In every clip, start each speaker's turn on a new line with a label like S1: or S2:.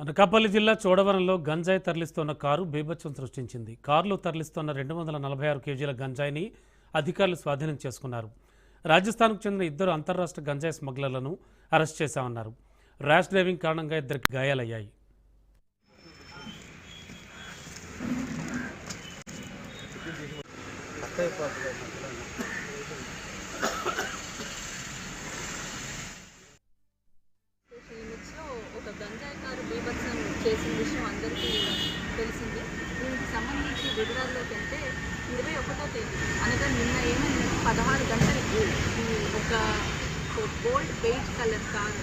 S1: అనకాపల్లి జిల్లా చోడవరంలో గంజాయి తరలిస్తున్న కారు బీభత్సం సృష్టించింది. కారులో తరలిస్తున్న రెండు వందల నలభై ఆరు కేజీల గంజాయిని అధికారులు స్వాధీనం చేసుకున్నారు. రాజస్థాన్కు చెందిన ఇద్దరు అంతర్రాష్ట్ర గంజాయి స్మగ్లర్లను అరెస్ట్ చేశామన్నారు. ర్యాష్ డ్రైవింగ్ కారణంగా ఇద్దరికి గాయాలయ్యాయి
S2: లిమిట్స్లో ఒక గంజాయి కారు బీభత్సం చేసిన విషయం అందరికీ తెలిసింది. దీనికి సంబంధించి వివరాల్లోకి వెళ్తే ఇరవై ఒకటో తేదీ అనగా నిన్న ఏమైంది? పదహారు గంటలకి ఒక gold beige colour car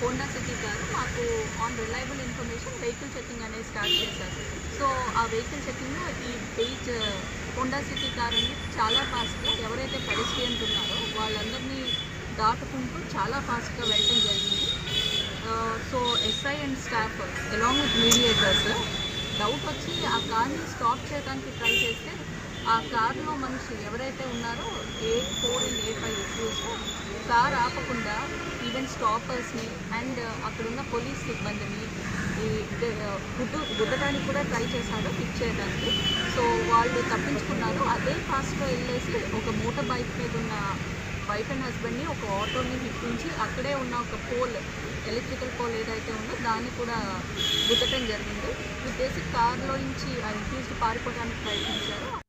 S2: Honda City car మాకు on reliable information vehicle checking అనేది స్టార్ట్ చేశారు. సో ఆ వెహికల్ చెకింగ్లో ఈ బెయిట్ హోండా సిటీ కార్ అనేది చాలా ఫాస్ట్గా ఎవరైతే పెడస్ట్రియన్స్ ఉన్నారో వాళ్ళందరినీ దాటుకుంటూ చాలా ఫాస్ట్గా వెళ్ళడం జరిగింది. SI and staff along with mediators doubt వచ్చి ఆ కార్ని స్టాప్ చేయడానికి ట్రై చేస్తే ఆ కార్లో మనిషి ఎవరైతే ఉన్నారో A four and A five issues car ఆపకుండా ఈవెన్ స్టాపర్స్ని అండ్ అక్కడున్న పోలీస్ సిబ్బందిని ఈ గుడ్డు గుద్దడానికి కూడా ట్రై చేశారు హిట్ చేయడానికి. సో వాళ్ళు తప్పించుకున్నారు. అదే ఫాస్ట్లో వెళ్ళేసి ఒక మోటార్ బైక్ మీద ఉన్న వైఫ్ అండ్ హస్బెండ్ని ఒక ఆటోని హిట్టించి అక్కడే ఉన్న ఒక పోల్ ఎలక్ట్రికల్ పోల్ ఏదైతే ఉందో దాన్ని కూడా గుద్దటం జరిగింది. ఉద్దేశి కార్లో నుంచి అక్యూజ్డ్ పారిపోవడానికి ప్రయత్నించారు.